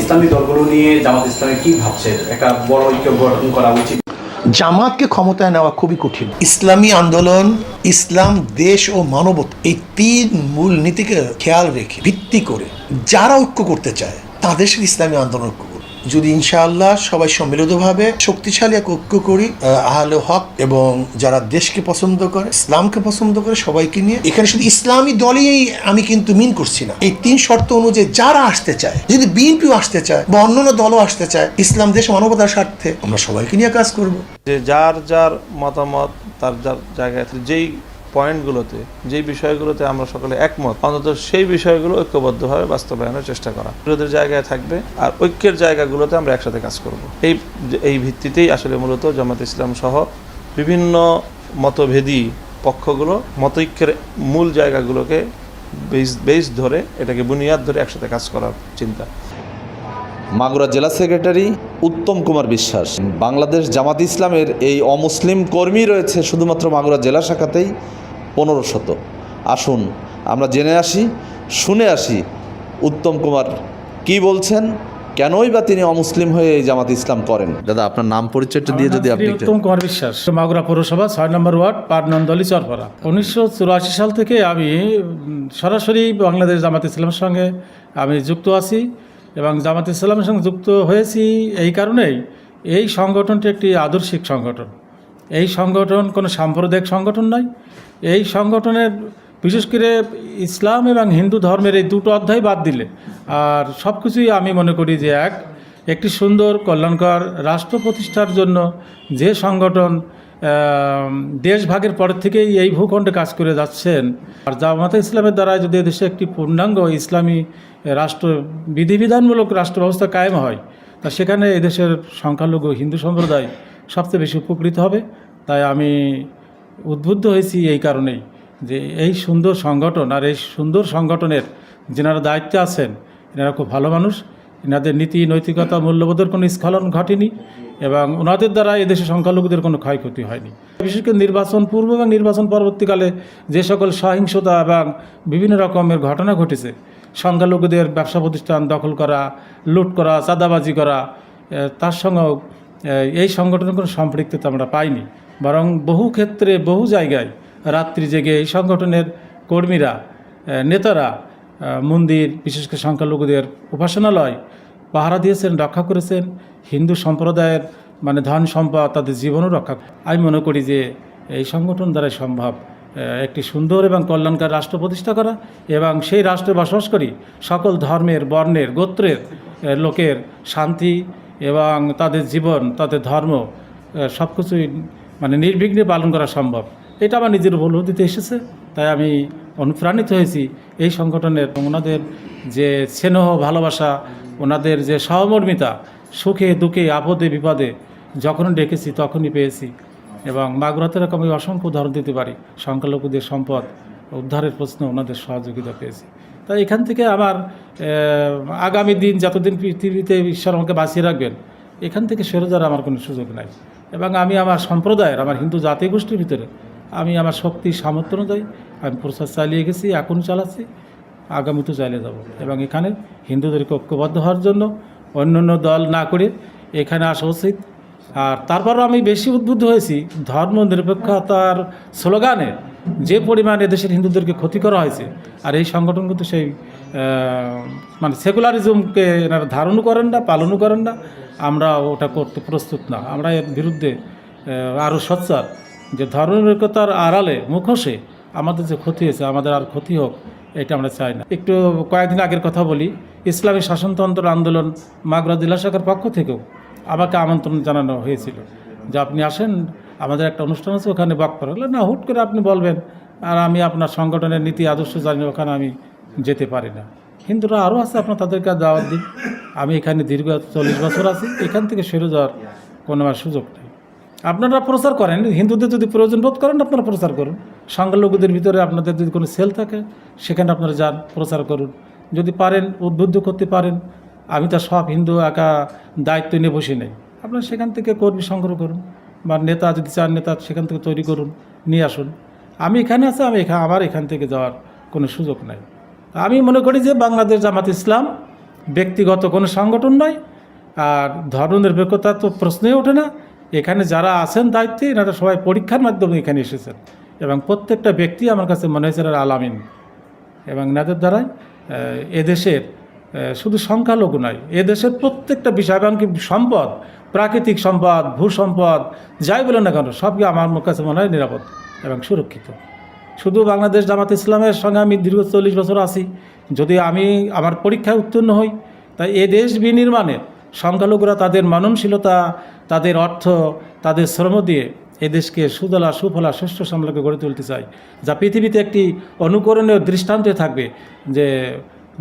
ইসলামী দলগুলো নিয়ে জামাত কি ভাবছে? একটা বড় ঐক্য গঠন করা উচিত। জামাতকে ক্ষমতায় নেওয়া খুবই কঠিন। ইসলামী আন্দোলন, ইসলাম, দেশ ও মানবত এই তিন মূল নীতিকে খেয়াল রেখে ভিত্তি করে যারা ঐক্য করতে চায়, তাদের সাথে ইসলামী আন্দোলন। যদি ইনশাআল্লাহ সবাই সম্মিলিতভাবে শক্তিশালী এক ঐক্য করি আহ, আহলে হক এবং যারা দেশকে পছন্দ করে ইসলামকে পছন্দ করে সবাইকে নিয়ে এখানে শুধু ইসলামী দলই আমি কিন্তু মিন করছি না। এই তিন শর্ত অনুযায়ী যারা আসতে চায় যদি বিএনপিও আসতে চায় বা অন্যান্য দলও আসতে চায় ইসলাম দেশ মানবতার স্বার্থে আমরা সবাইকে নিয়ে কাজ করব। যে যার যার মতামত তার যার জায়গায় যেই পয়েন্টগুলোতে, যেই বিষয়গুলোতে আমরা সকলে একমত, অন্তত সেই বিষয়গুলো ঐক্যবদ্ধভাবে বাস্তবায়নের চেষ্টা করা। বিরোধের জায়গায় থাকবে আর ঐক্যের জায়গাগুলোতে আমরা একসাথে কাজ করব। এই এই ভিত্তিতেই আসলে মূলত জামাত ইসলাম সহ বিভিন্ন মতভেদী পক্ষগুলো মতৈক্যের মূল জায়গাগুলোকে বেস বেস ধরে এটাকে বুনিয়াদ ধরে একসাথে কাজ করার চিন্তা। মাগুরা জেলা সেক্রেটারি উত্তম কুমার বিশ্বাস, বাংলাদেশ জামাত ইসলামের এই অমুসলিম কর্মী রয়েছে শুধুমাত্র মাগুরা জেলা শাখাতেই পনেরো শত আসুন আমরা জেনে আসি শুনে আসি উত্তম কুমার কি বলছেন কেনই বা তিনি অমুসলিম হয়ে এই জামাত ইসলাম করেন? দাদা আপনার নাম পরিচয়টা দিয়ে যদি আপনি উত্তম কুমার বিশ্বাস মাগুরা পৌরসভা ছয় নম্বর ওয়ার্ড পাটনন্দলি চরপাড়া। উনিশশো চুরাশি সাল থেকে আমি সরাসরি বাংলাদেশ জামাত ইসলামের সঙ্গে আমি যুক্ত আছি এবং জামাত ইসলামের সঙ্গে যুক্ত হয়েছি এই কারণেই এই সংগঠনটি একটি আদর্শিক সংগঠন। এই সংগঠন কোনো সাম্প্রদায়িক সংগঠন নয়। এই সংগঠনের বিশেষ করে ইসলাম এবং হিন্দু ধর্মের এই দুটো অধ্যায় বাদ দিলে, আর সব কিছুই আমি মনে করি যে এক, একটি সুন্দর কল্যাণকর রাষ্ট্র প্রতিষ্ঠার জন্য যে সংগঠন দেশ ভাগের পর থেকেই এই ভূখণ্ডে কাজ করে যাচ্ছেন, আর জামাতে ইসলামের দ্বারা যদি দেশে একটি পূর্ণাঙ্গ ইসলামী রাষ্ট্র, বিধিবিধানমূলক রাষ্ট্র ব্যবস্থা কায়েম হয়, তা সেখানে এদেশের সংখ্যালঘু হিন্দু সম্প্রদায় সবচেয়ে বেশি উপকৃত হবে। তাই আমি উদ্বুদ্ধ হয়েছি এই কারণেই যে এই সুন্দর সংগঠন আর এই সুন্দর সংগঠনের যেনারা দায়িত্বে আছেন, এনারা খুব ভালো মানুষ। এনাদের নীতি, নৈতিকতা, মূল্যবোধের কোনো স্খলন ঘটেনি এবং ওনাদের দ্বারা এদেশে সংখ্যালঘুদের কোনো ক্ষয়ক্ষতি হয়নি। বিশেষ করে নির্বাচন পূর্ব এবং নির্বাচন পরবর্তীকালে যে সকল সহিংসতা এবং বিভিন্ন রকমের ঘটনা ঘটেছে, সংখ্যালঘুদের ব্যবসা প্রতিষ্ঠান দখল করা, লুট করা, চাঁদাবাজি করা তার সঙ্গেও এই সংগঠনের কোনো সম্পৃক্ততা আমরা পাইনি। বরং বহু ক্ষেত্রে, বহু জায়গায় রাত্রি জেগে এই সংগঠনের কর্মীরা নেতারা মন্দির, বিশেষ করে সংখ্যালঘুদের উপাসনালয় পাহারা দিয়েছেন, রক্ষা করেছেন। হিন্দু সম্প্রদায়ের মানে ধন সম্পদ তাদের জীবনও রক্ষা আমি মনে করি যে এই সংগঠন দ্বারাই সম্ভব একটি সুন্দর এবং কল্যাণকার রাষ্ট্র প্রতিষ্ঠা করা এবং সেই রাষ্ট্রে বসবাস করি সকল ধর্মের, বর্ণের, গোত্রের লোকের শান্তি এবং তাদের জীবন, তাদের ধর্ম সব কিছুই মানে নির্বিঘ্নে পালন করা সম্ভব। এটা আমার নিজের উপলব্ধিতে এসেছে, তাই আমি অনুপ্রাণিত হয়েছি এই সংগঠনের। ওনাদের যে স্নেহ, ভালোবাসা, ওনাদের যে সহমর্মিতা, সুখে, দুঃখে, আপদে, বিপদে যখন ডেকেছি তখনই পেয়েছি এবং মাগুরাতে এরকম আমি অসংখ্য উদাহরণ দিতে পারি। সংখ্যালঘুদের সম্পদ, উদ্ধারের প্রশ্ন ওনাদের সহযোগিতা পেয়েছি। তাই এখান থেকে আমার আগামী দিন যতদিন পৃথিবীতে ঈশ্বর আমাকে বাঁচিয়ে রাখবেন, এখান থেকে সরে যাওয়ার আমার কোনো সুযোগ নাই। এবং আমি আমার সম্প্রদায়ের, আমার হিন্দু জাতি গোষ্ঠীর ভিতরে, আমি আমার শক্তি, সামর্থ্য অনুযায়ী আমি প্রচার চালিয়ে গেছি এখনও চালাচ্ছি আগামীতেও চালিয়ে যাব। এবং এখানে হিন্দুদেরকে ঐক্যবদ্ধ হওয়ার জন্য অন্য অন্য দল না করে এখানে আসা উচিত। আর তারপরও আমি বেশি উদ্বুদ্ধ হয়েছি ধর্ম নিরপেক্ষতার স্লোগানে যে পরিমাণে দেশের হিন্দুদেরকে ক্ষতি করা হয়েছে, আর এই সংগঠন কিন্তু সেই মানে সেকুলারিজমকে এনারা ধারণও করেন না, পালনও করেন না। আমরা ওটা করতে প্রস্তুত না। আমরা এর বিরুদ্ধে আরও সচ্চার যে ধর্মনিরপেক্ষতার আড়ালে, মুখোশে আমাদের যে ক্ষতি হয়েছে, আমাদের আর ক্ষতি হোক, এটা আমরা চাই না। একটু কয়েকদিন আগের কথা বলি, ইসলামী শাসনতন্ত্র আন্দোলন মাগরা জেলা শাখার পক্ষ থেকেও আমাকে আমন্ত্রণ জানানো হয়েছিল যে আপনি আসেন আমাদের একটা অনুষ্ঠান আছে, ওখানে বক্তব্য হলো না, হুট করে আপনি বলবেন, আর আমি আপনার সংগঠনের নীতি, আদর্শ জানি, ওখানে আমি যেতে পারি না। হিন্দুরা আরও আছে, আপনার তাদেরকে দাওয়াত দিন আমি এখানে দীর্ঘ চল্লিশ বছর আছি, এখান থেকে সরে যাওয়ার কোনো আমার সুযোগ নেই। আপনারা প্রচার করেন, হিন্দুদের যদি প্রয়োজন বোধ করেন, আপনারা প্রচার করুন। সংখ্যালঘুদের ভিতরে আপনাদের যদি কোনো সেল থাকে, সেখানে আপনারা যান, প্রচার করুন। যদি পারেন, উদ্বুদ্ধ করতে পারেন, আমি তো সব হিন্দু একা দায়িত্ব নিয়ে বসে নেই। আপনারা সেখান থেকে কর্মী সংগ্রহ করুন। বা নেতা যদি চান, নেতা সেখান থেকে তৈরি করুন, নিয়ে আসুন। আমি এখানে আছি, আমি এখানে আমার এখান থেকে যাওয়ার কোনো সুযোগ নাই। আমি মনে করি যে বাংলাদেশ জামাত ইসলাম ব্যক্তিগত কোনো সংগঠন নয়, আর ধর্মনিরপেক্ষতা তো প্রশ্নই ওঠে না। এখানে যারা আছেন দায়িত্বে, এনারা সবাই পরীক্ষার মাধ্যমে এখানে এসেছেন। এবং প্রত্যেকটা ব্যক্তি আমার কাছে মনে হয়েছে এরা আলামিন। এবং এনাদের দ্বারাই এদেশের শুধু সংখ্যালঘু নয় এদেশের প্রত্যেকটা বিষয়, এমনকি সম্পদ প্রাকৃতিক সম্পদ, ভূ সম্পদ, যাই বলেন না কেন, সবকে আমার কাছে মনে হয় নিরাপদ এবং সুরক্ষিত। শুধু বাংলাদেশ জামাত ইসলামের সঙ্গে আমি দীর্ঘ চল্লিশ বছর আছি, যদি আমি আমার পরীক্ষায় উত্তীর্ণ হই, তাই এ দেশ বিনির্মাণে সংখ্যালঘুরা তাদের মাননশীলতা, তাদের অর্থ, তাদের শ্রম দিয়ে এদেশকে সুদলা, সুফলা, শস্য সামলাকে গড়ে তুলতে চাই, যা পৃথিবীতে একটি অনুকরণীয় দৃষ্টান্তে থাকবে যে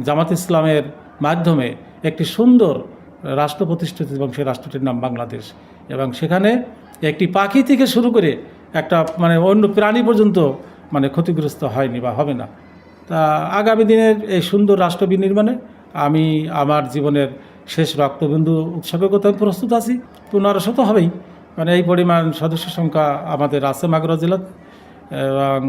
জামাত ইসলামের মাধ্যমে একটি সুন্দর রাষ্ট্র প্রতিষ্ঠিত এবং সেই রাষ্ট্রটির নাম বাংলাদেশ। এবং সেখানে একটি পাখি থেকে শুরু করে একটা মানে অন্য প্রাণী পর্যন্ত মানে ক্ষতিগ্রস্ত হয়নি বা হবে না। তা আগামী দিনের এই সুন্দর রাষ্ট্র বিনির্মাণে আমি আমার জীবনের শেষ রক্তবিন্দু করতে আমি প্রস্তুত আছি। পুনরাশত হবেই। মানে এই পরিমাণ সদস্য সংখ্যা আমাদের আছে মাগুরা জেলাতে। এবং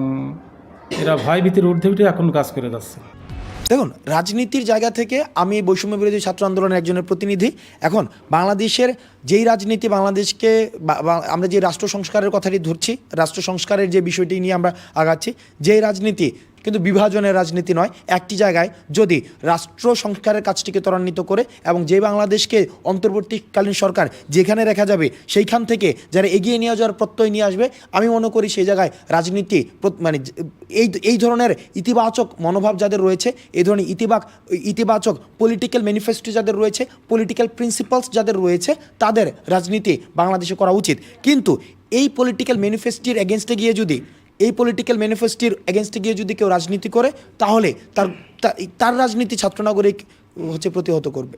এরা ভয়ভীতির ঊর্ধ্বে এখন কাজ করে যাচ্ছে। দেখুন, রাজনীতির জায়গা থেকে আমি বৈষম্য বিরোধী ছাত্র আন্দোলনের একজনের প্রতিনিধি। এখন বাংলাদেশের যেই রাজনীতি বাংলাদেশকে আমরা যে রাষ্ট্র সংস্কারের কথাটি ধরছি, রাষ্ট্র সংস্কারের যে বিষয়টি নিয়ে আমরা আগাচ্ছি, যেই রাজনীতি কিন্তু বিভাজনের রাজনীতি নয়, একটি জায়গায় যদি রাষ্ট্র সংস্কারের কাজটিকে ত্বরান্বিত করে এবং যে বাংলাদেশকে অন্তর্বর্তীকালীন সরকার যেখানে রেখা যাবে সেইখান থেকে যারা এগিয়ে নিয়ে যাওয়ার প্রত্যয় নিয়ে আসবে, আমি মনে করি সেই জায়গায় রাজনীতি মানে এই এই ধরনের ইতিবাচক মনোভাব যাদের রয়েছে, এই ধরনের ইতিবাক ইতিবাচক পলিটিক্যাল ম্যানিফেস্টো যাদের রয়েছে পলিটিক্যাল প্রিন্সিপালস যাদের রয়েছে, তাদের রাজনীতি বাংলাদেশে করা উচিত। কিন্তু এই পলিটিক্যাল ম্যানিফেস্টোর এগেনস্টে গিয়ে যদি এই পলিটিক্যাল ম্যানিফেস্টোর এগেনস্টে গিয়ে যদি কেউ রাজনীতি করে, তাহলে তার তার রাজনীতি ছাত্রনাগরিক হচ্ছে প্রতিহত করবে।